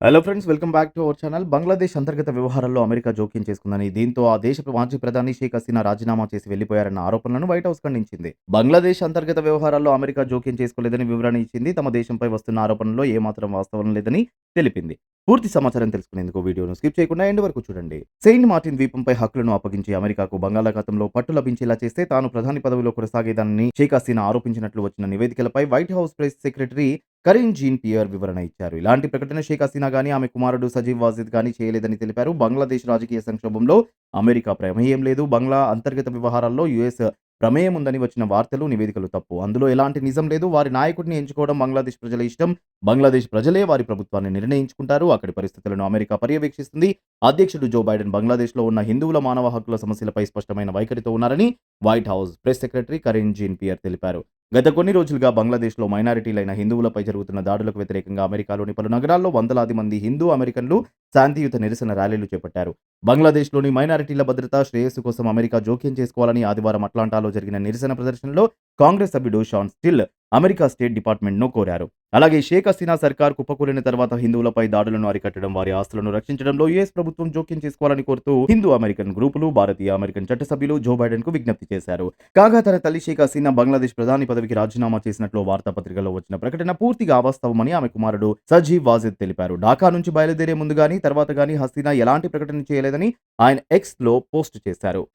Hello friends welcome back to our channel Bangladesh అంతర్గత వ్యవహారాల్లో America జోక్యం చేసుకుందని దీంతో ఆ దేశ మాజీ ప్రధాని షేక్ హసీనా రాజీనామా చేసి వెళ్ళిపోయారన్న ఆరోపణలను వైట్ హౌస్ ఖండించింది బంగ్లాదేశ్ అంతర్గత వ్యవహారాల్లో అమెరికా జోక్యం చేసుకోలేదని వివరణ ఇచ్చింది తమ దేశంపై వస్తున్న ఆరోపణలో ఏమాత్రం వాస్తవం లేదని తెలిపింది పూర్తి సమాచారం తెలుసుకునేందుకు వీడియోను స్కిప్ చేయకుండా ఎండ్ వరకు చూడండి సెయింట్ మార్టిన్ ద్వీపంపై హక్కులను అప్పగించి అమెరికాకు బంగాళాఖాతంలో పట్టు లభించేలా చేస్తే తాను ప్రధాని పదవిలో కొనసాగేదానని షేక్ హసీనా ఆరోపించినట్లు వచ్చిన నివేదికలపై White House press secretary Karine Jean Pierre వివరణ ఇచ్చారు. ఇలాంటి ప్రకటన షేక్ హసీనా గానీ ఆమె కుమారుడు సజీవ్ వాజిద్ గానీ చేయలేదని తెలిపారు. బంగ్లాదేశ్ రాజకీయ సంక్షోభంలో అమెరికా ప్రమేయం లేదు. బంగ్లా అంతర్గత వ్యవహారాల్లో యుఎస్ ప్రమేయం ఉందని వచ్చిన వార్తలు నివేదికలు తప్పు. అందులో ఎలాంటి నిజం లేదు. వారి నాయకుడిని ఎంచుకోవడం బంగ్లాదేశ్ ప్రజల ఇష్టం. బంగ్లాదేశ్ ప్రజలే వారి ప్రభుత్వాన్ని నిర్ణయించుకుంటారు. అక్కడి పరిస్థితులను అమెరికా పర్యవేక్షిస్తుంది. అధ్యక్షుడు జో బైడెన్ బంగ్లాదేశ్లో ఉన్న హిందువుల మానవ హక్కుల సమస్యలపై స్పష్టమైన వైఖరితో ఉన్నారని White House press secretary Karine Jean Pierre తెలిపారు. గత కొన్ని రోజులుగా బంగ్లాదేశ్లో మైనారిటీలైన హిందువులపై జరుగుతున్న దాడులకు వ్యతిరేకంగా అమెరికాలోని పలు నగరాల్లో వందలాది మంది హిందూ అమెరికన్లు శాంతియుత నిరసన ర్యాలీలు చేపట్టారు. బంగ్లాదేశ్లోని మైనారిటీల భద్రత శ్రేయస్సు కోసం అమెరికా జోక్యం చేసుకోవాలని ఆదివారం అట్లాంటాలో జరిగిన నిరసన ప్రదర్శనలో కాంగ్రెస్ సభ్యుడు షాన్ స్టిల్ అమెరికా స్టేట్ డిపార్ట్మెంట్ను కోరారు. అలాగే షేక్ హసీనా సర్కార్ కుప్పకూలిన తర్వాత హిందువులపై దాడులను అరికట్టడం వారి ఆస్తులను రక్షించడంలో యుఎస్ ప్రభుత్వం జోక్యం చేసుకోవాలని కోరుతూ హిందూ అమెరికన్ గ్రూపులు భారతీయ అమెరికన్ చట్టసభ్యులు జో బైడెన్కు విజ్ఞప్తి చేశారు. కాగా తన తల్లి షేక్ హసీనా బంగ్లాదేశ్ ప్రధాని పదవికి రాజీనామా చేసినట్లు వార్తాపత్రికలో వచ్చిన ప్రకటన పూర్తిగా అవాస్తవమని ఆమె కుమారుడు సజీవ్ వాజిద్ తెలిపారు. ఢాకా నుంచి బయలుదేరే ముందు గానీ తర్వాత గానీ హసీనా ఎలాంటి ప్రకటన చేయలేదని ఆయన ఎక్స్లో పోస్ట్ చేశారు.